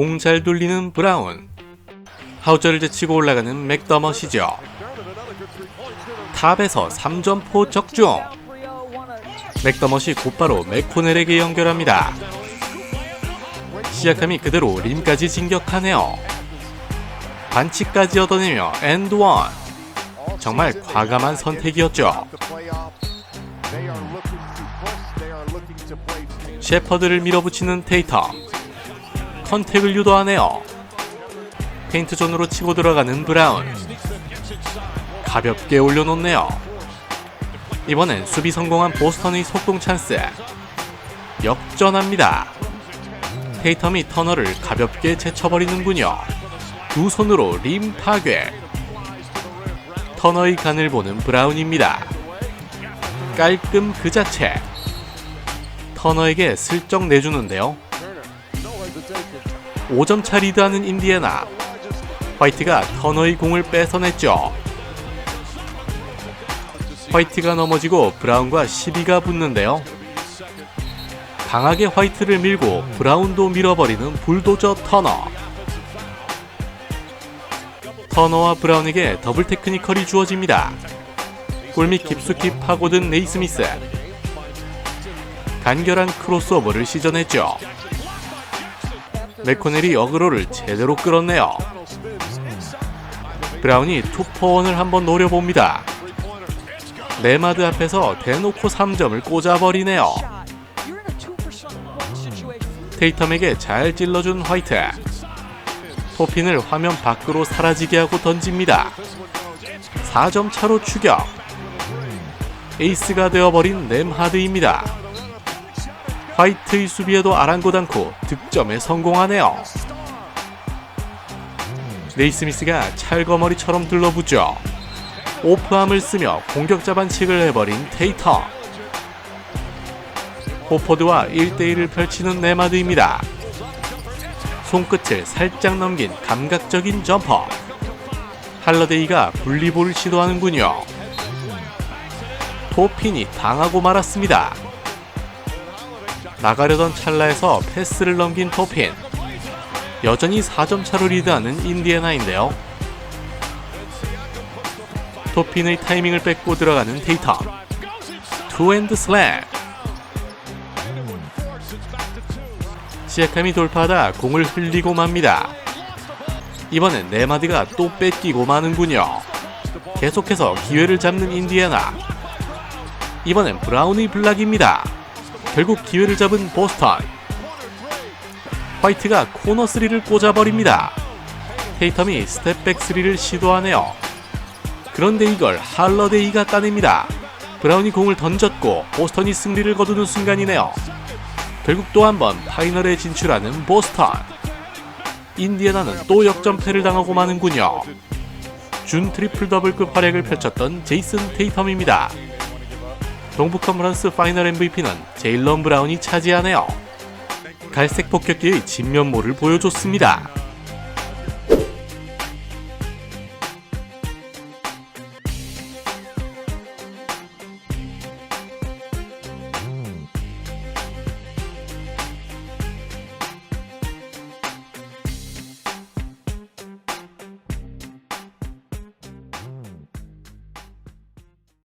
공 잘 돌리는 브라운. 하우저를 제치고 올라가는 맥더머시죠. 탑에서 3점포 적중. 맥더머시 곧바로 맥코넬에게 연결합니다. 시작함이 그대로 림까지 진격하네요. 반칙까지 얻어내며 엔드원. 정말 과감한 선택이었죠. 셰퍼드를 밀어붙이는 테이터. 컨택을 유도하네요. 페인트 존으로 치고 들어가는 브라운. 가볍게 올려놓네요. 이번엔 수비 성공한 보스턴의 속공 찬스. 역전합니다. 테이텀이 터널을 가볍게 제쳐버리는군요. 두 손으로 림 파괴. 터너의 간을 보는 브라운입니다. 깔끔 그 자체. 터너에게 슬쩍 내주는데요. 5점 차 리드하는 인디애나. 화이트가 터너의 공을 뺏어냈죠. 화이트가 넘어지고 브라운과 시비가 붙는데요. 강하게 화이트를 밀고 브라운도 밀어버리는 불도저 터너. 터너와 브라운에게 더블 테크니컬이 주어집니다. 골밑 깊숙이 파고든 네이스미스. 간결한 크로스오버를 시전했죠. 맥코넬이 어그로를 제대로 끌었네요. 브라운이 투퍼원을 한번 노려봅니다. 네마드 앞에서 대놓고 3점을 꽂아버리네요. 테이텀에게 잘 찔러준 화이트. 토핀을 화면 밖으로 사라지게 하고 던집니다. 4점 차로 추격. 에이스가 되어버린 램하드입니다. 화이트의 수비에도 아랑곳 않고 득점에 성공하네요. 네이스미스가 찰거머리처럼 들러붙죠. 오프함을 쓰며 공격자 반칙을 해버린 테이터. 호포드와 1대1을 펼치는 네마드입니다. 손끝을 살짝 넘긴 감각적인 점퍼. 할러데이가 분리볼을 시도하는군요. 토핀이 당하고 말았습니다. 나가려던 찰나에서 패스를 넘긴 토핀. 여전히 4점 차로 리드하는 인디애나인데요. 토핀의 타이밍을 뺏고 들어가는 데이터. 투앤드 슬램. 시아캄이 돌파하다 공을 흘리고 맙니다. 이번엔 네마드가 또 뺏기고 마는군요. 계속해서 기회를 잡는 인디애나. 이번엔 브라운의 블락입니다. 결국 기회를 잡은 보스턴. 화이트가 코너 3를 꽂아버립니다. 테이텀이 스텝백 3를 시도하네요. 그런데 이걸 할러데이가 따냅니다. 브라운이 공을 던졌고 보스턴이 승리를 거두는 순간이네요. 결국 또 한 번 파이널에 진출하는 보스턴. 인디애나는 또 역전패를 당하고 마는군요. 준 트리플 더블급 활약을 펼쳤던 제이슨 테이텀입니다. 동부 컨퍼런스 파이널 MVP는 제일런 브라운이 차지하네요. 갈색 폭격기의 진면모를 보여줬습니다.